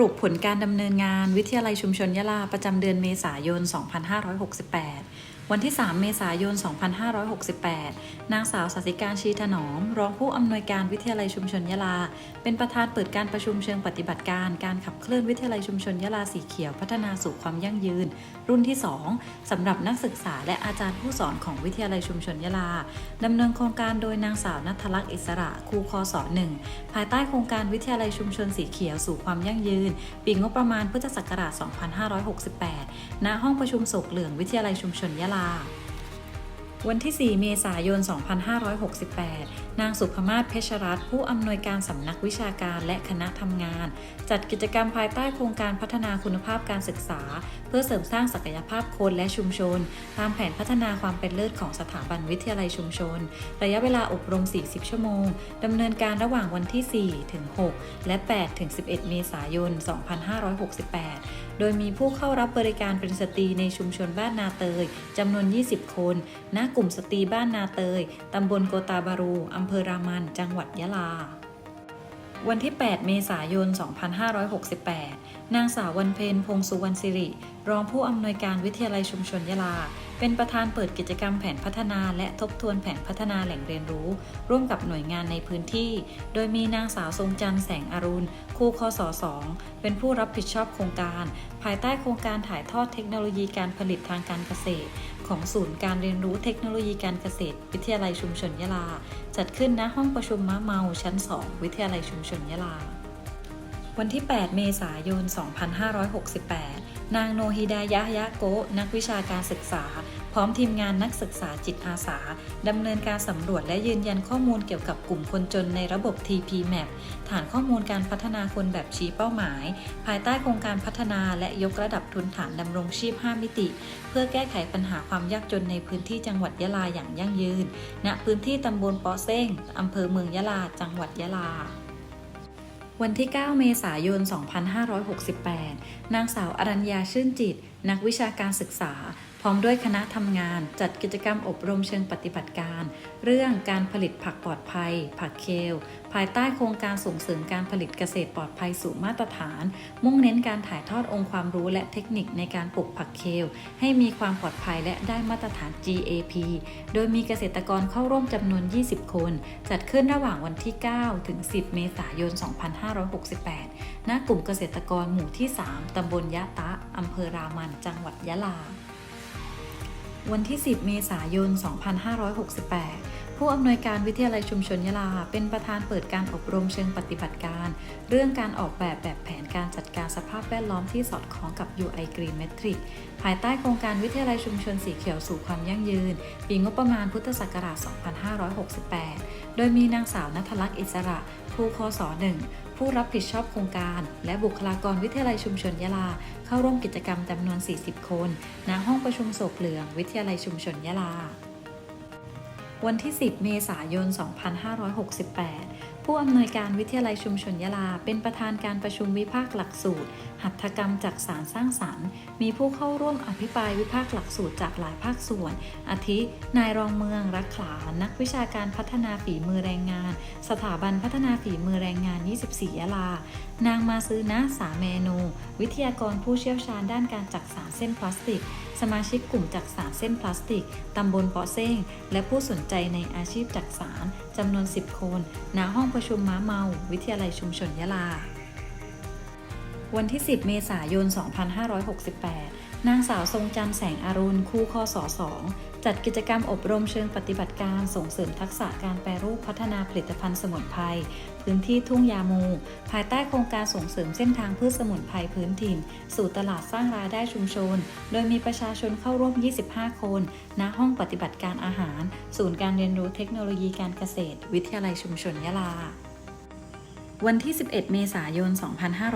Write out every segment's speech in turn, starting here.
รุปผลการดำเนินงานวิทยาลัยชุมชนยะลาประจำเดือนเมษายน 2568 วันที่ 3 เมษายน 2568 นางสาวสศิการชีถนอม รองผู้อำนวยการวิทยาลัยชุมชนยะลา เป็นประธานเปิดการประชุมเชิงปฏิบัติการ การขับเคลื่อนวิทยาลัยชุมชนยะลาสีเขียวพัฒนาสู่ความยั่งยืน รุ่นที่ 2สำหรับนักศึกษาและอาจารย์ผู้สอนของวิทยาลัยชุมชนยะลาดำเนินโครงการโดยนางสาวนัทลักษณ์อิสระครูคอสอหนึ่งภายใต้โครงการวิทยาลัยชุมชนสีเขียวสู่ความยั่งยืน ปีงบประมาณพุทธศักราช 2568 ณ ห้องประชุมโศกเหลืองวิทยาลัยชุมชนยะลาวันที่ 4 เมษายน 2568 นางสุภมาศเพชรรัตน์ผู้อำนวยการสำนักวิชาการและคณะทำงาน จัดกิจกรรมภายใต้โครงการพัฒนาคุณภาพการศึกษา เพื่อเสริมสร้างศักยภาพคนและชุมชน ตามแผนพัฒนาความเป็นเลิศของสถาบันวิทยาลัยชุมชน ระยะเวลาอบรม 40 ชั่วโมงดำเนินการระหว่างวันที่ 4 ถึง 6 และ 8 ถึง 11 เมษายน 2568 โดยมีผู้เข้ารับบริการเป็นสตรีในชุมชนบ้านนาเตยจำนวน 20 คน ณ กลุ่มสตรีบ้านนาเตย ตำบลโกตาบารูอำเภอรามัน จังหวัดยะลา วันที่ 8 เมษายน 2568 นางสาววันเพ็ญพงสุวรรณสิริ รองผู้อำนวยการวิทยาลัยชุมชนยะลา เป็นประธานเปิดกิจกรรมแผนพัฒนา และทบทวนแผนพัฒนาแหล่งเรียนรู้ ร่วมกับหน่วยงานในพื้นที่ โดยมีนางสาวทรงจันทร์แสงอรุณครูคศ2เป็นผู้รับผิดชอบโครงการ ภายใต้โครงการถ่ายทอดเทคโนโลยีการผลิตทางการเกษตร ของศูนย์การเรียนรู้เทคโนโลยีการเกษตร วิทยาลัยชุมชนยะลา จัดขึ้นณห้องประชุมม้าเมาชั้น 2 วิทยาลัยชุมชนยะลา วันที่ 8 เมษายน 2568 นางโนฮิดายะยะโกะนักวิชาการศึกษา พร้อมทีมงานนักศึกษาจิตอาสา ดำเนินการสำรวจและยืนยันข้อมูลเกี่ยวกับกลุ่มคนจนในระบบ TP Map ฐานข้อมูลการพัฒนาคนแบบชี้เป้าหมาย ภายใต้โครงการพัฒนาและยกระดับทุนฐานดำรงชีพ 5 มิติ เพื่อแก้ไขปัญหาความยากจนในพื้นที่จังหวัดยะลาอย่างยั่งยืน ณ พื้นที่ตำบลปอเซ้งอำเภอเมืองยะลา จังหวัดยะลา วันที่ 9 เมษายน 2568 นางสาวอรัญญาชื่นจิต นักวิชาการศึกษา พร้อมด้วยคณะทำงาน จัดกิจกรรมอบรมเชิงปฏิบัติการ เรื่องการผลิตผักปลอดภัย ผักเคล ภายใต้โครงการส่งเสริมการผลิตเกษตรปลอดภัยสู่มาตรฐาน มุ่งเน้นการถ่ายทอดองค์ความรู้และเทคนิคในการปลูกผักเคล ให้มีความปลอดภัยและได้มาตรฐาน GAP โดยมีเกษตรกรเข้าร่วมจำนวน 20 คน จัดขึ้นระหว่างวันที่ 9 ถึง 10 เมษายน 2568 ณกลุ่มเกษตรกรหมู่ที่ 3 ตำบลยะตะ อำเภอรามัน จังหวัดยะลา วันที่ 10 เมษายน 2568 ผู้อำนวยการวิทยาลัยชุมชนยะลา เป็นประธานเปิดการอบรมเชิงปฏิบัติการ เรื่องการออกแบบแบบแผนการจัดการสภาพแวดล้อมที่สอดคล้องกับ UI Green Metric ภายใต้โครงการวิทยาลัยชุมชนสีเขียวสู่ความยั่งยืน ปีงบประมาณพุทธศักราช 2568 โดยมีนางสาวนัทลักษณ์อิสระครูคศ1 ผู้รับผิดชอบโครงการ และบุคลากรวิทยาลัยชุมชนยะลา เข้าร่วมกิจกรรมจำนวน 40 คน ณ ห้องประชุมโศกเหลือง วิทยาลัยชุมชนยะลา วันที่ 10 เมษายน 2568 ผู้อำนวยการวิทยาลัยชุมชนยะลา เป็นประธานการประชุมวิพากษ์หลักสูตร หัตถกรรมจากสารสร้างสรรค์ มีผู้เข้าร่วมอภิปรายวิพากษ์หลักสูตรจากหลายภาคส่วน อาทิ นายรองเมืองรักขลานักวิชาการพัฒนาฝีมือแรงงาน สถาบันพัฒนาฝีมือแรงงาน 24 ยะลา นางมาซื้อนะสาเมนู วิทยากรผู้เชี่ยวชาญด้านการจักสานเส้นพลาสติกสมาชิกกลุ่มจักสานเส้นพลาสติก ตำบลเปาะเซ้ง และผู้สนใจในอาชีพจักสานจำนวน 10 คน ณ ห้องประชุมม้าเมา วิทยาลัยชุมชนยะลา วันที่ 10 เมษายน 2568 นางสาวทรงจันแสงอรุณครูคศ2จัดกิจกรรมอบรมเชิงปฏิบัติการส่งเสริมทักษะการแปรรูปพัฒนาผลิตภัณฑ์สมุนไพร พื้นที่ทุ่งยามู ภายใต้โครงการส่งเสริมเส้นทางพืชสมุนไพรพื้นถิ่น สู่ตลาดสร้างรายได้ชุมชน โดยมีประชาชนเข้าร่วม 25 คน ณ ห้องปฏิบัติการอาหาร ศูนย์การเรียนรู้เทคโนโลยีการเกษตร วิทยาลัยชุมชนยะลาวันที่ 11 เมษายน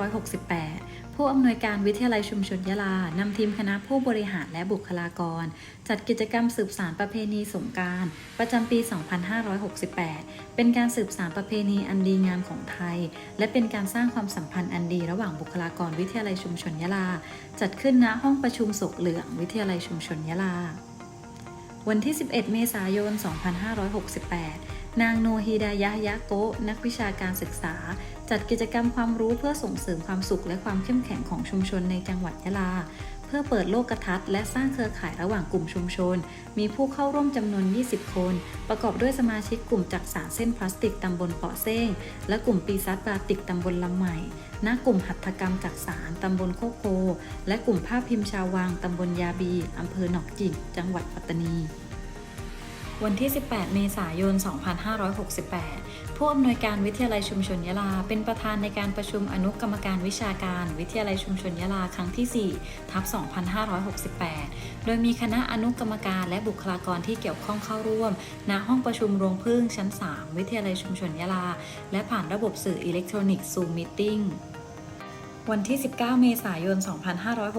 2568 ผู้อำนวยการวิทยาลัยชุมชนยะลานำทีมคณะผู้บริหารและบุคลากร จัดกิจกรรมสืบสารประเพณีสงการประจำปี 2568 เป็นการสืบสารประเพณีอันดีงามของไทย และเป็นการสร้างความสัมพันธ์อันดีระหว่างบุคลากรวิทยาลัยชุมชนยะลา จัดขึ้นณห้องประชุมศกเหลืองวิทยาลัยชุมชนยะลา วันที่ 11 เมษายน 2568 นางโนฮิดายะยะโกะนักวิชาการศึกษา จัดกิจกรรมความรู้เพื่อส่งเสริมความสุขและความเข้มแข็งของชุมชนในจังหวัดยะลา เพื่อเปิดโลกทัศน์และสร้างเครือข่ายระหว่างกลุ่มชุมชน มีผู้เข้าร่วมจำนวน 20 คน ประกอบด้วยสมาชิกกลุ่มจักสานเส้นพลาสติกตำบลเปาะเซ้งและกลุ่มปีซัดบาติกตำบลลำใหม่ณกลุ่มหัตถกรรมจักสานตำบลโคโพและกลุ่มภาพพิมพ์ชาววังตำบลยาบีอำเภอหนองจิกจังหวัดปัตตานี วันที่ 18 เมษายน 2568 ผู้อำนวยการวิทยาลัยชุมชนยะลา เป็นประธานในการประชุมอนุกรรมการวิชาการ วิทยาลัยชุมชนยะลาครั้งที่ 4 ทับ 2568 โดยมีคณะอนุกรรมการและบุคลากรที่เกี่ยวข้องเข้าร่วม ณ ห้องประชุมโรงพึ่งชั้น 3 วิทยาลัยชุมชนยะลา และผ่านระบบสื่ออิเล็กทรอนิกส์ซูมมิทติ้ง วันที่ 19 เมษายน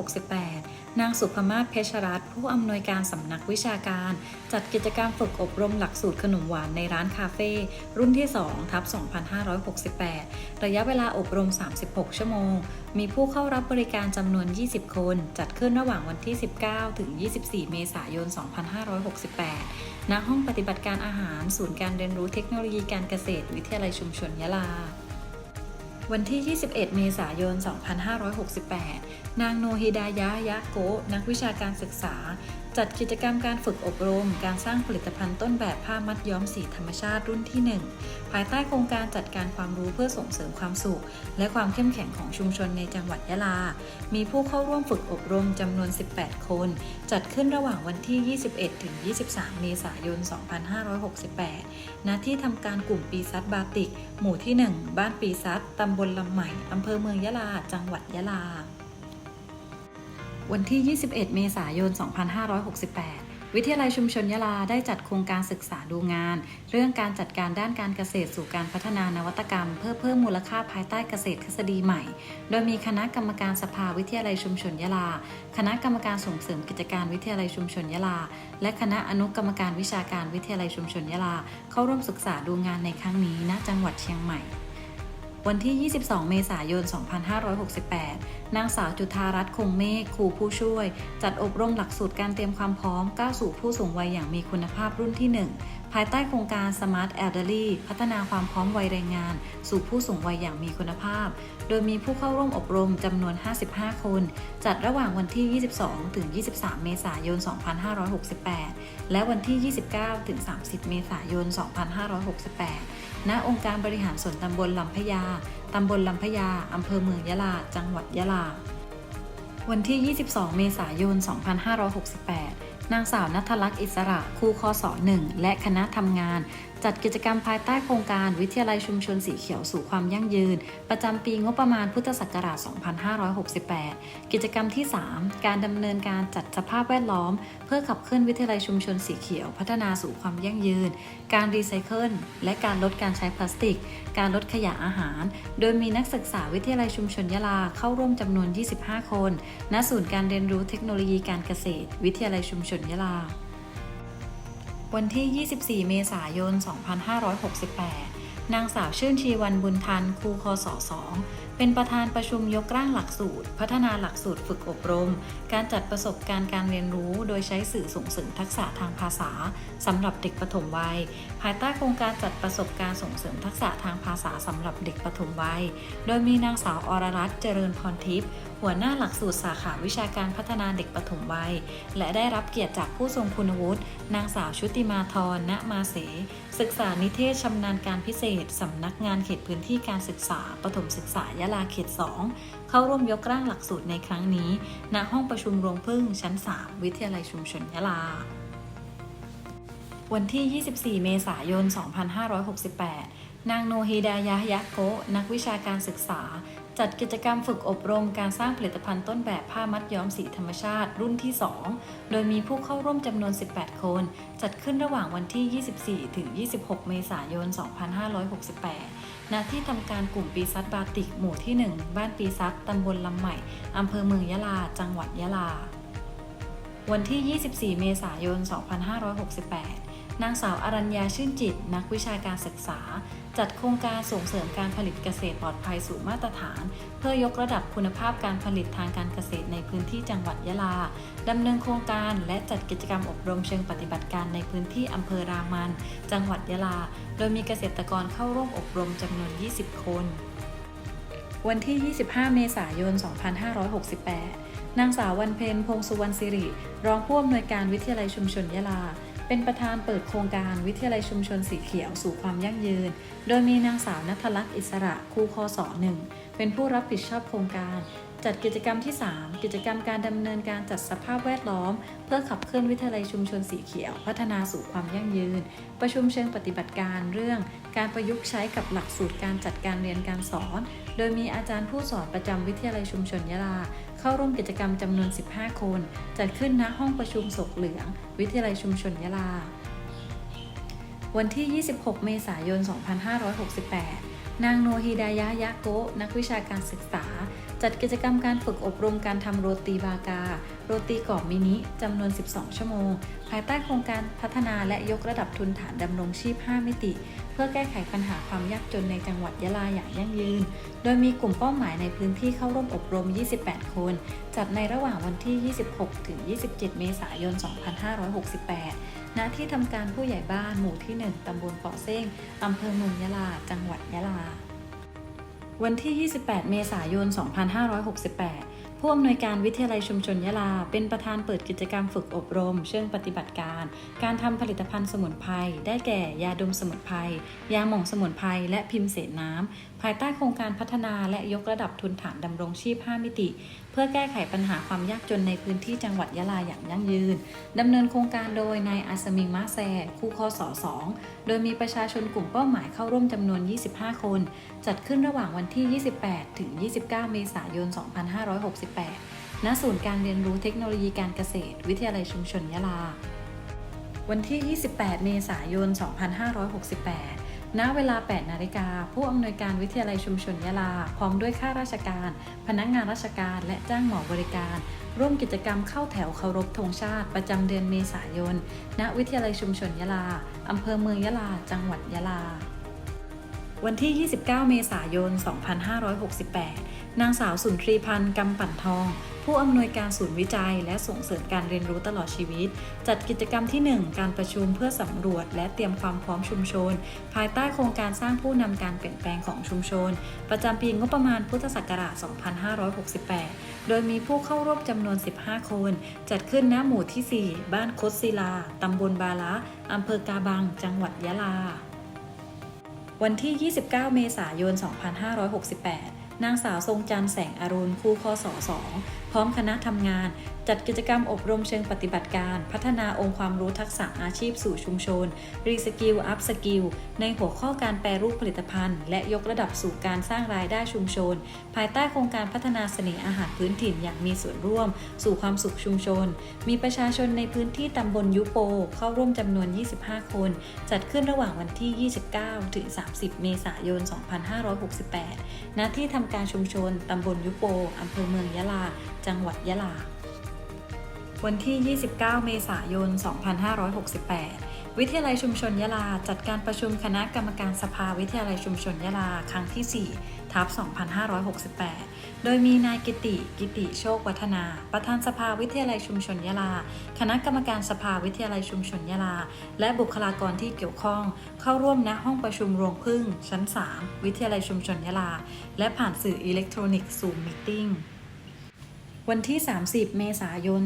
2568 นางสุภมาศเพชรรัตน์ผู้อำนวยการสำนักวิชาการ จัดกิจกรรมฝึกอบรมหลักสูตรขนมหวานในร้านคาเฟ่รุ่นที่ 2 ทับ 2568 ระยะเวลาอบรม 36 ชั่วโมง มีผู้เข้ารับบริการจำนวน 20 คน จัดขึ้นระหว่างวันที่ 19 ถึง 24 เมษายน 2568 ณ ห้องปฏิบัติการอาหาร ศูนย์การเรียนรู้เทคโนโลยีการเกษตร วิทยาลัยชุมชนยะลา วันที่ 21 เมษายน 2568 นางโนฮิดายะยะโกะนักวิชาการศึกษา จัดกิจกรรมการฝึกอบรม การสร้างผลิตภัณฑ์ต้นแบบผ้ามัดย้อมสีธรรมชาติรุ่นที่ 1 ภายใต้โครงการจัดการความรู้เพื่อส่งเสริมความสุข และความเข้มแข็งของชุมชนในจังหวัดยะลา มีผู้เข้าร่วมฝึกอบรมจำนวน 18 คน จัดขึ้นระหว่างวันที่ 21 ถึง 23 เมษายน 2568 ณ ที่ทำการกลุ่มปีซัดบาติก หมู่ที่ 1 บ้านปีซัดตำบลลำใหม่ อำเภอเมืองยะลา จังหวัดยะลา วันที่ 21 เมษายน 2568 วิทยาลัยชุมชนยะลาได้จัดโครงการศึกษาดูงาน เรื่องการจัดการด้านการเกษตรสู่การพัฒนานวัตกรรม เพื่อเพิ่มมูลค่าภายใต้เกษตรทฤษฎีใหม่ โดยมีคณะกรรมการสภาวิทยาลัยชุมชนยะลา คณะกรรมการส่งเสริมกิจการวิทยาลัยชุมชนยะลา และคณะอนุกรรมการวิชาการวิทยาลัยชุมชนยะลา เข้าร่วมศึกษาดูงานในครั้งนี้ณจังหวัดเชียงใหม่ วันที่ 22 เมษายน 2568 นางสาวจุธารัตน์คงเมฆครูผู้ช่วย จัดอบรมหลักสูตรการเตรียมความพร้อมก้าวสู่ผู้สูงวัยอย่างมีคุณภาพรุ่นที่ 1 ภายใต้โครงการ Smart Elderly พัฒนาความพร้อมวัยแรงงาน สู่ผู้สูงวัยอย่างมีคุณภาพ โดยมีผู้เข้าร่วมอบรมจำนวน 55 คน จัดระหว่างวันที่ 22 ถึง 23 เมษายน 2568 และวันที่ 29 ถึง 30 เมษายน 2568 ณองค์การบริหารส่วนตำบลลำพญาตำบลลำพญาอำเภอเมืองยะลา จังหวัดยะลา วันที่ 22 เมษายน 2568 นางสาวนัทลักษณ์อิสระครูคศ1และคณะทำงาน จัดกิจกรรมภายใต้โครงการวิทยาลัยชุมชนสีเขียวสู่ความยั่งยืน ประจำปีงบประมาณพุทธศักราช 2568 กิจกรรมที่ 3 การดำเนินการจัดสภาพแวดล้อม เพื่อขับเคลื่อนวิทยาลัยชุมชนสีเขียว พัฒนาสู่ความยั่งยืน การรีไซเคิลและการลดการใช้พลาสติก การลดขยะอาหาร โดยมีนักศึกษาวิทยาลัยชุมชนยะลาเข้าร่วมจำนวน 25 คน ณ ศูนย์การเรียนรู้เทคโนโลยีการเกษตร วิทยาลัยชุมชนยะลา วันที่ 24 เมษายน 2568 นางสาวชื่นชีวันบุญทันครูคศ2 เป็นประธานประชุมยกร่างหลักสูตร พัฒนาหลักสูตรฝึกอบรม การจัดประสบการณ์การเรียนรู้ โดยใช้สื่อส่งเสริมทักษะทางภาษาสำหรับเด็กปฐมวัย ภายใต้โครงการจัดประสบการณ์ส่งเสริมทักษะทางภาษาสำหรับเด็กปฐมวัย โดยมีนางสาวอรรัตน์เจริญพรทิพย์หัวหน้าหลักสูตรสาขาวิชาการพัฒนาเด็กปฐมวัย และได้รับเกียรติจากผู้ทรงคุณวุฒินางสาวชุติมาธรณมาเส ศึกษานิเทศชำนาญการพิเศษสำนักงานเขตพื้นที่การศึกษาปฐมศึกษายะลาเขต 2 เข้าร่วมยกร่างหลักสูตรในครั้งนี้ ณ ห้องประชุมโรงพึ่งชั้น 3 วิทยาลัยชุมชนยะลา วันที่ 24 เมษายน 2568 นางโนฮิดายะยะโกะนักวิชาการศึกษา จัดกิจกรรมฝึกอบรมการสร้างผลิตภัณฑ์ต้นแบบผ้ามัดย้อมสีธรรมชาติ รุ่นที่ 2 โดยมีผู้เข้าร่วมจำนวน 18 คน จัดขึ้นระหว่างวันที่ 24 ถึง 26 เมษายน 2568 ณที่ทำการกลุ่มปีซัดบาติกหมู่ที่ 1 บ้านปีซัดตำบลลำใหม่อำเภอเมืองยะลา จังหวัดยะลา วันที่ 24 เมษายน 2568 นางสาวอรัญญาชื่นจิต นักวิชาการศึกษา จัดโครงการส่งเสริมการผลิตเกษตรปลอดภัยสู่มาตรฐาน เพื่อยกระดับคุณภาพการผลิตทางการเกษตรในพื้นที่จังหวัดยะลาดำเนินโครงการและจัดกิจกรรมอบรมเชิงปฏิบัติการในพื้นที่อำเภอรามัน จังหวัดยะลา โดยมีเกษตรกรเข้าร่วมอบรมจำนวน 20 คน วันที่ 25 เมษายน 2568 นางสาววันเพ็ญพงสุวรรณสิริ รองผู้อำนวยการวิทยาลัยชุมชนยะลา เป็นประธานเปิดโครงการวิทยาลัยชุมชนสีเขียวสู่ความยั่งยืน โดยมีนางสาวนัทลักษณ์อิสระครูคอสอหนึ่งเป็นผู้รับผิดชอบโครงการ จัดกิจกรรมที่ 3 กิจกรรมการดำเนินการจัดสภาพแวดล้อม เพื่อขับเคลื่อนวิทยาลัยชุมชนสีเขียว พัฒนาสู่ความยั่งยืน ประชุมเชิงปฏิบัติการเรื่อง การประยุกต์ใช้กับหลักสูตรการจัดการเรียนการสอน โดยมีอาจารย์ผู้สอนประจำวิทยาลัยชุมชนยะลา เข้าร่วมกิจกรรมจำนวน 15 คน จัดขึ้นณห้องประชุมศกเหลือง วิทยาลัยชุมชนยะลา วันที่ 26 เมษายน 2568 นางโนฮิดายะยะโกะนักวิชาการศึกษา จัดกิจกรรมการฝึกอบรมการทำโรตีบากา โรตีกรอบมินิจำนวน 12 ชั่วโมง ภายใต้โครงการพัฒนาและยกระดับทุนฐานดำรงชีพ 5 มิติ เพื่อแก้ไขปัญหาความยากจนในจังหวัดยะลาอย่างยั่งยืน โดยมีกลุ่มเป้าหมายในพื้นที่เข้าร่วมอบรม 28 คน จัดในระหว่างวันที่ 26 ถึง 27 เมษายน 2568 ณที่ทำการผู้ใหญ่บ้านหมู่ที่ 1 ตำบลเกาะเส้งอำเภอเมืองยะลา จังหวัดยะลา วันที่ 28 เมษายน 2568 ผู้อำนวยการวิทยาลัยชุมชนยะลา เป็นประธานเปิดกิจกรรมฝึกอบรม เชิงปฏิบัติการ การทำผลิตภัณฑ์สมุนไพรได้แก่ยาดมสมุนไพรยาหม่องสมุนไพรและพิมพ์เศษน้ำ ภายใต้โครงการพัฒนาและยกระดับทุนฐานดำรงชีพ 5 มิติ เพื่อแก้ไขปัญหาความยากจนในพื้นที่จังหวัดยะลาอย่างยั่งยืนดำเนินโครงการโดยนายอาสมิงมาแซคู่คส2โดยมีประชาชนกลุ่มเป้าหมายเข้าร่วมจำนวน 25 คน จัดขึ้นระหว่างวันที่ 28 ถึง 29 เมษายน 2560 2568ณ ศูนย์การเรียนรู้เทคโนโลยีการเกษตร วิทยาลัยชุมชนยะลา วันที่ 28 เมษายน 2568 ณ เวลา 8 นาฬิกา ผู้อำนวยการวิทยาลัยชุมชนยะลา พร้อมด้วยข้าราชการ พนักงานราชการ และจ้างหมอบริการ ร่วมกิจกรรมเข้าแถวเคารพธงชาติ ประจำเดือนเมษายน ณ วิทยาลัยชุมชนยะลา อำเภอเมืองยะลา จังหวัดยะลาวันที่ 29 เมษายน 2568 นางสาวสุนทรีพันธ์กำปั่นทอง ผู้อำนวยการศูนย์วิจัย และส่งเสริมการเรียนรู้ตลอดชีวิต จัดกิจกรรมที่ 1 การประชุมเพื่อสำรวจ และเตรียมความพร้อมชุมชน ภายใต้โครงการสร้างผู้นำการเปลี่ยนแปลงของชุมชน ประจำปีงบประมาณพุทธศักราช 2568 โดยมีผู้เข้าร่วมจำนวน 15 คน จัดขึ้นณหมู่ที่ 4 บ้านคดศิลาตำบลบาละอำเภอกาบัง จังหวัดยะลา วันที่ 29 เมษายน 2568 นางสาวทรงจันทร์แสงอรุณครูคอสอ2พร้อมคณะทำงาน จัดกิจกรรมอบรมเชิงปฏิบัติการ พัฒนาองค์ความรู้ทักษะอาชีพสู่ชุมชน รีสกิล อัพสกิล ในหัวข้อการแปรรูปผลิตภัณฑ์ และยกระดับสู่การสร้างรายได้ชุมชน ภายใต้โครงการพัฒนาเสน่ห์อาหารพื้นถิ่นอย่างมีส่วนร่วม สู่ความสุขชุมชน มีประชาชนในพื้นที่ตำบลยุโป เข้าร่วมจำนวน 25 คน จัดขึ้นระหว่างวันที่ 29 ถึง 30 เมษายน 2568 ณ ที่ทำการชุมชนตำบลยุโปอำเภอเมืองยะลาจังหวัดยะลา วันที่ 29 เมษายน 2568 วิทยาลัยชุมชนยะลา จัดการประชุมคณะกรรมการสภาวิทยาลัยชุมชนยะลา ครั้งที่ 4 ทับ 2568 โดยมีนายกิติ กิติโชควัฒนา ประธานสภาวิทยาลัยชุมชนยะลา คณะกรรมการสภาวิทยาลัยชุมชนยะลา และบุคลากรที่เกี่ยวข้อง เข้าร่วมณห้องประชุมรวงพึ่ง ชั้น 3 วิทยาลัยชุมชนยะลา และผ่านสื่ออิเล็กทรอนิกส์ซูมมิ팅 วันที่ 30 เมษายน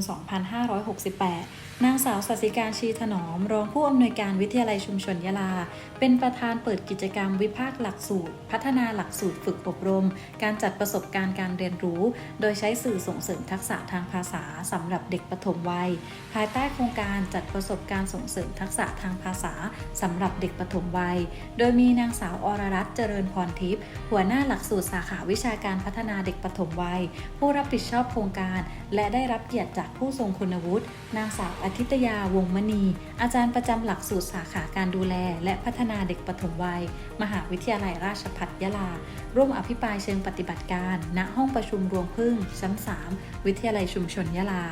2568 นางสาวสัสิการชีถนอม รองผู้อำนวยการวิทยาลัยชุมชนยะลา เป็นประธานเปิดกิจกรรมวิพากษ์หลักสูตร พัฒนาหลักสูตรฝึกอบรม การจัดประสบการณ์การเรียนรู้ โดยใช้สื่อส่งเสริมทักษะทางภาษาสำหรับเด็กปฐมวัย ภายใต้โครงการจัดประสบการณ์ส่งเสริมทักษะทางภาษาสำหรับเด็กปฐมวัย โดยมีนางสาวอรรัตน์เจริญพรทิพย์หัวหน้าหลักสูตรสาขาวิชาการพัฒนาเด็กปฐมวัย ผู้รับผิดชอบโครงการ และได้รับเกียรติจากผู้ทรงคุณวุฒินางสาวอาทิตยาวงมณี อาจารย์ประจำหลักสูตรสาขาการดูแล และพัฒนาเด็กปฐมวัย มหาวิทยาลัยราชภัฏยะลา ร่วมอภิปรายเชิงปฏิบัติการ ณห้องประชุมรวงพึ่งชั้น 3 วิทยาลัยชุมชนยะลา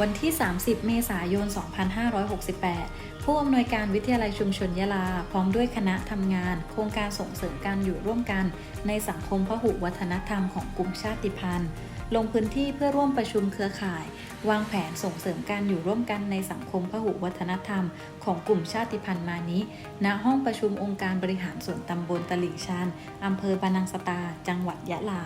วันที่ 30 เมษายน 2568 ผู้อำนวยการวิทยาลัยชุมชนยะลา พร้อมด้วยคณะทำงาน โครงการส่งเสริมการอยู่ร่วมกัน ในสังคมพหุวัฒนธรรมของกลุ่มชาติพันธุ์ ลงพื้นที่เพื่อร่วมประชุมเครือข่าย วางแผนส่งเสริมการอยู่ร่วมกันในสังคมพหุวัฒนธรรม ของกลุ่มชาติพันธุ์มานิณห้องประชุมองค์การบริหารส่วนตำบลตลิ่งชันอำเภอบานังสตา จังหวัดยะลา